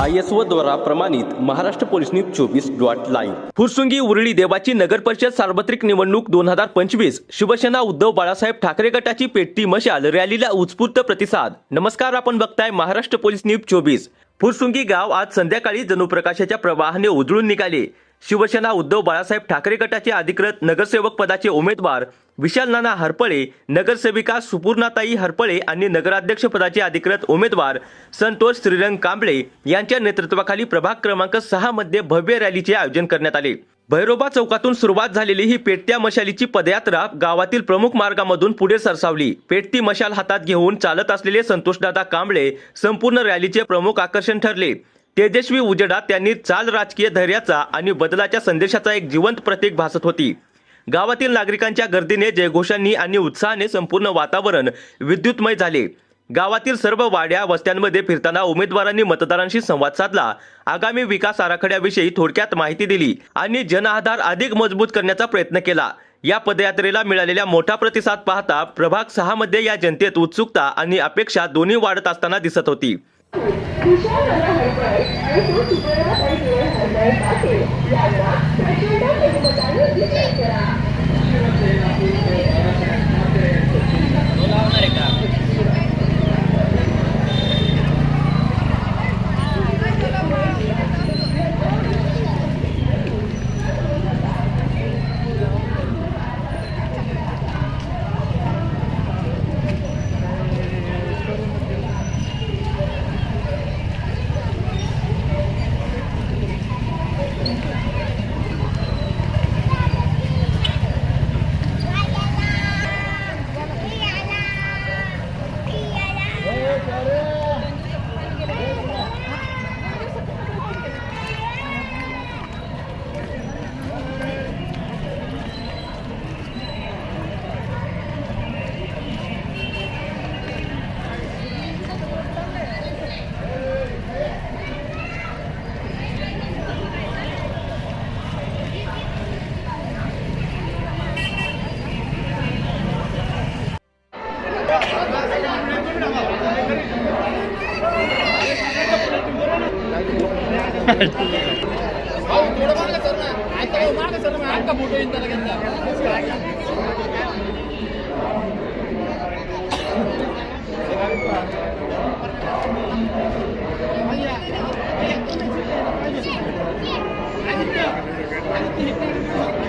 I S O द्वारा प्रमाणित Maharashtra police news चोवीस डॉट लाईव्ह. फुरसुंगी उरळी देवाची नगर परिषद सार्वत्रिक निवडणूक दोन हजार पंचवीस. शिवसेना उद्धव बाळासाहेब ठाकरे गटाची पेटती मशाल रॅलीला उत्स्फूर्त प्रतिसाद. नमस्कार आपण बघताय महाराष्ट्र पोलीस न्यूज चोवीस. फुरसुंगी गाव आज संध्याकाळी जनुप्रकाशाच्या प्रवाहाने उजळून निघाले. शिवसेना उद्धव बाळासाहेब ठाकरे गटाचे अधिकृत नगरसेवक पदाचे उमेदवार विशाल नाना हरपळे नगरसेविका सुपूर्णाताई हरपळे आणि नगराध्यक्षपदाचे अधिकृत उमेदवार संतोष श्रीरंग कांबळे यांच्या नेतृत्वाखाली प्रभाग क्रमांक सहा मध्ये भव्य रॅलीचे आयोजन करण्यात आले. भैरोबा चौकातून सुरुवात झालेली ही पेटत्या मशालीची पदयात्रा गावातील प्रमुख मार्गामधून पुढे सरसावली. पेटती मशाल हातात घेऊन चालत असलेले संतोषदादा कांबळे संपूर्ण रॅलीचे प्रमुख आकर्षण ठरले. तेजस्वी उजेडात त्यांनी चाल राजकीय धैर्याचा आणि बदलाच्या संदेशाचा एक जिवंत प्रतीक भासत होती. गावातील नागरिकांच्या गर्दीने जयघोषांनी आणि उत्साहाने संपूर्ण वातावरण विद्युतमय झाले. गावातील सर्व वाड्या वस्त्यांमध्ये फिरताना उमेदवारांनी मतदारांशी संवाद साधला. आगामी विकास आराखड्याविषयी थोडक्यात माहिती दिली आणि जनआधार अधिक मजबूत करण्याचा प्रयत्न केला. या पदयात्रेला मिळालेला मोठा प्रतिसाद पाहता प्रभाग सहा मध्ये या जनतेत उत्सुकता आणि अपेक्षा दोन्ही वाढत असताना दिसत होती. 你晓得那海龟，海龟是不？那海龟是海龟，它是养的，它最多最多长到几岁了？परिचय हरपळे पाटील यांना प्रचंड बहुमताने विजय करा शिवसेना उद्धव बाळासाहेब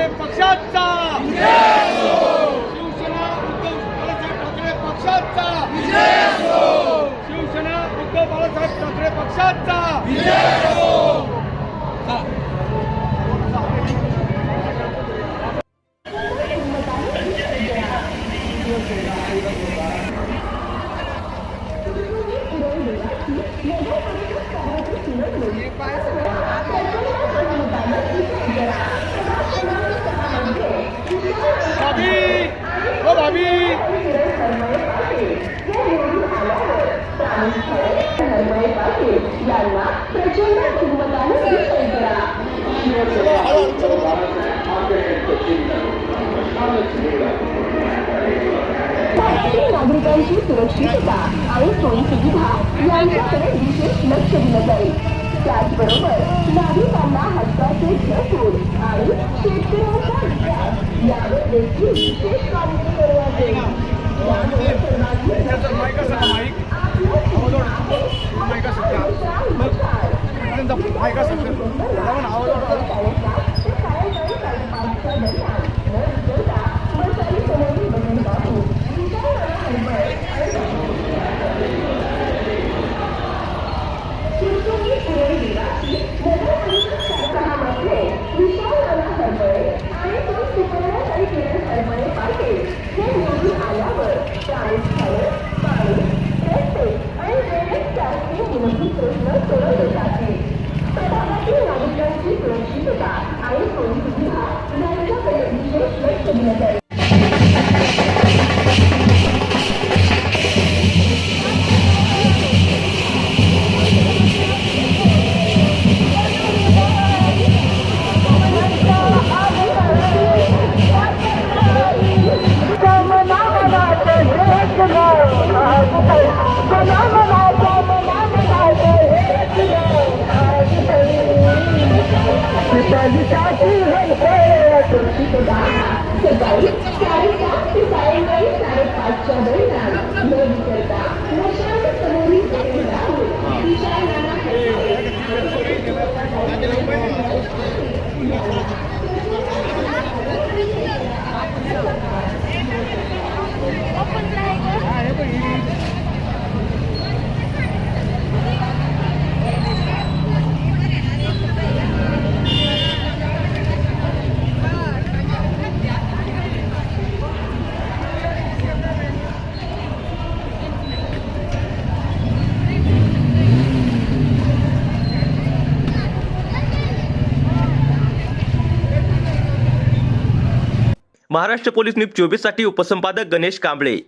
ठाकरे पक्षाचा. शिवसेना उद्धव बाळासाहेब ठाकरे पक्षाचा. शिवसेना उद्धव बाळासाहेब ठाकरे पक्षाचा भाभी ओ भाभी हरपळे पाटील यांना प्रचंड बहुमताने विजय करा भारतीय नागरिकांची सुरक्षितता आणि सोयी सुविधा यांच्याकडे विशेष लक्ष दिलं जाईल त्याचबरोबर नागरिकांना हक्काचे घरकुल आणि शेतकऱ्यांचा विकास यावर देखील विशेष कामगिरी करण्यात येईल hay các sản phẩm. Đó là Open driver. Ah, itu ini. Maharashtra police news चोवीससाठी उपसंपादक गणेश कांबळे.